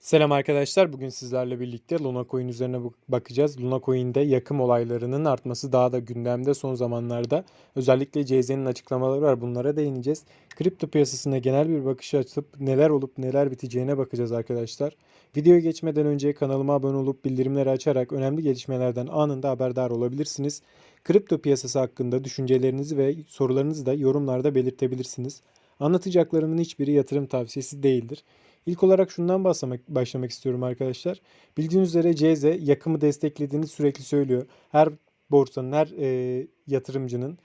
Selam arkadaşlar. Bugün sizlerle birlikte Luna Coin üzerine bak- bakacağız. Luna Coin'de yakım olaylarının artması daha da gündemde son zamanlarda. Özellikle CZ'nin açıklamaları var. Bunlara değineceğiz. Kripto piyasasına genel bir bakış atıp neler olup neler biteceğine bakacağız arkadaşlar. Videoya geçmeden önce kanalıma abone olup bildirimleri açarak önemli gelişmelerden anında haberdar olabilirsiniz. Kripto piyasası hakkında düşüncelerinizi ve sorularınızı da yorumlarda belirtebilirsiniz. Anlatacaklarımın hiçbiri yatırım tavsiyesi değildir. İlk olarak şundan başlamak, başlamak istiyorum arkadaşlar. Bildiğiniz üzere CZ yakımı desteklediğini sürekli söylüyor. Her borsanın, her e, yatırımcının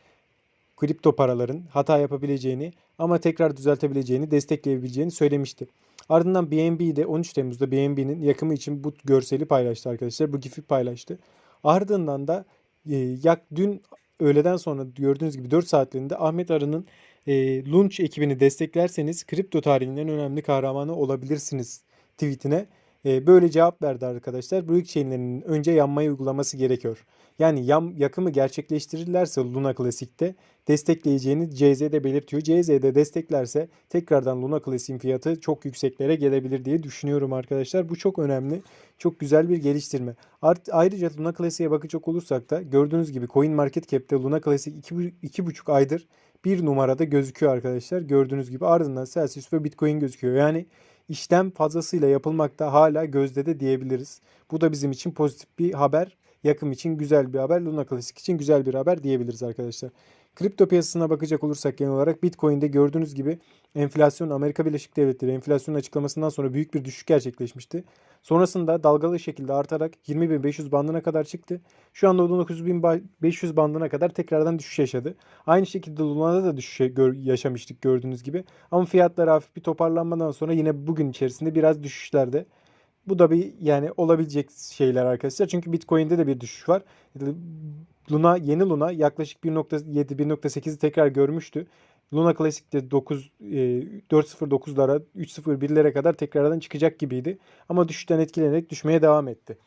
kripto paraların hata yapabileceğini ama tekrar düzeltebileceğini, destekleyebileceğini söylemişti. Ardından BNB de 13 Temmuz'da BNB'nin yakımı için bu görseli paylaştı arkadaşlar. Bu gif'i paylaştı. Ardından da e, yak dün öğleden sonra gördüğünüz gibi 4 saatliğinde Ahmet Arı'nın e, Launch ekibini desteklerseniz kripto tarihinin en önemli kahramanı olabilirsiniz tweetine e, böyle cevap verdi arkadaşlar. Blockchain'lerin önce yanmayı uygulaması gerekiyor. Yani yam, yakımı gerçekleştirirlerse Luna Classic'te destekleyeceğini CZ'de belirtiyor. CZ'de desteklerse tekrardan Luna Classic'in fiyatı çok yükseklere gelebilir diye düşünüyorum arkadaşlar. Bu çok önemli. Çok güzel bir geliştirme. Art, ayrıca Luna Classic'e bakacak olursak da gördüğünüz gibi Coin Market Cap'te Luna Classic 2,5 aydır bir numarada gözüküyor arkadaşlar. Gördüğünüz gibi ardından Celsius ve Bitcoin gözüküyor. Yani işlem fazlasıyla yapılmakta hala gözde de diyebiliriz. Bu da bizim için pozitif bir haber. Yakım için güzel bir haber. Luna Classic için güzel bir haber diyebiliriz arkadaşlar. Kripto piyasasına bakacak olursak genel olarak Bitcoin'de gördüğünüz gibi enflasyon Amerika Birleşik Devletleri enflasyon açıklamasından sonra büyük bir düşüş gerçekleşmişti. Sonrasında dalgalı şekilde artarak 20.500 bandına kadar çıktı. Şu anda 19.500 bandına kadar tekrardan düşüş yaşadı. Aynı şekilde Luna'da da düşüş yaşamıştık gördüğünüz gibi. Ama fiyatlar hafif bir toparlanmadan sonra yine bugün içerisinde biraz düşüşlerde. Bu da bir yani olabilecek şeyler arkadaşlar. Çünkü Bitcoin'de de bir düşüş var. Luna yeni Luna yaklaşık 1.7 1.8'i tekrar görmüştü. Luna Classic'te 9 e, 4.09'lara 3.01'lere kadar tekrardan çıkacak gibiydi. Ama düşüşten etkilenerek düşmeye devam etti.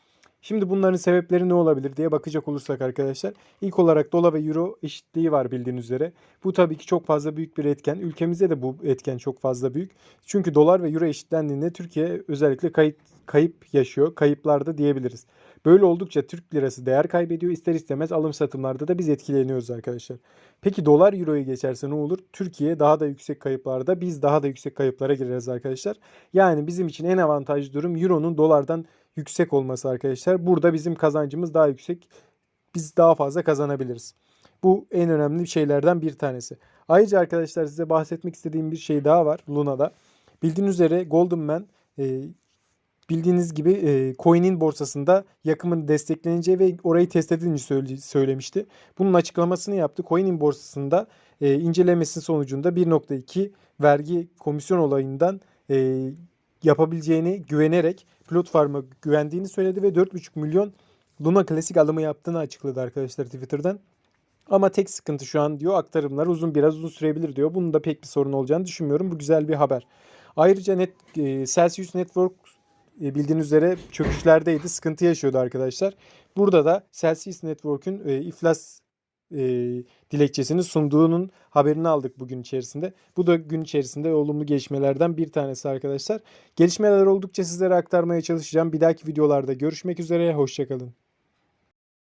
Şimdi bunların sebepleri ne olabilir diye bakacak olursak arkadaşlar. İlk olarak dolar ve euro eşitliği var bildiğiniz üzere. Bu tabii ki çok fazla büyük bir etken. Ülkemizde de bu etken çok fazla büyük. Çünkü dolar ve euro eşitlendiğinde Türkiye özellikle kayıp, kayıp yaşıyor. Kayıplarda diyebiliriz. Böyle oldukça Türk lirası değer kaybediyor. İster istemez alım satımlarda da biz etkileniyoruz arkadaşlar. Peki dolar euroyu geçerse ne olur? Türkiye daha da yüksek kayıplarda biz daha da yüksek kayıplara gireriz arkadaşlar. Yani bizim için en avantajlı durum euronun dolardan yüksek olması arkadaşlar. Burada bizim kazancımız daha yüksek. Biz daha fazla kazanabiliriz. Bu en önemli şeylerden bir tanesi. Ayrıca arkadaşlar size bahsetmek istediğim bir şey daha var Luna'da. Bildiğiniz üzere Golden Man e, bildiğiniz gibi e, Coin'in borsasında yakımın destekleneceği ve orayı test edildiğini söylemişti. Bunun açıklamasını yaptı. Coin'in borsasında e, incelemesi sonucunda 1.2 vergi komisyon olayından e, yapabileceğini güvenerek pilot farma güvendiğini söyledi ve 4.5 milyon Luna Classic alımı yaptığını açıkladı arkadaşlar Twitter'dan. Ama tek sıkıntı şu an diyor aktarımlar uzun biraz uzun sürebilir diyor. Bunun da pek bir sorun olacağını düşünmüyorum. Bu güzel bir haber. Ayrıca net e, Celsius Network e, bildiğiniz üzere çöküşlerdeydi. Sıkıntı yaşıyordu arkadaşlar. Burada da Celsius Network'ün e, iflas e, dilekçesini sunduğunun haberini aldık bugün içerisinde. Bu da gün içerisinde olumlu gelişmelerden bir tanesi arkadaşlar. Gelişmeler oldukça sizlere aktarmaya çalışacağım. Bir dahaki videolarda görüşmek üzere. Hoşçakalın.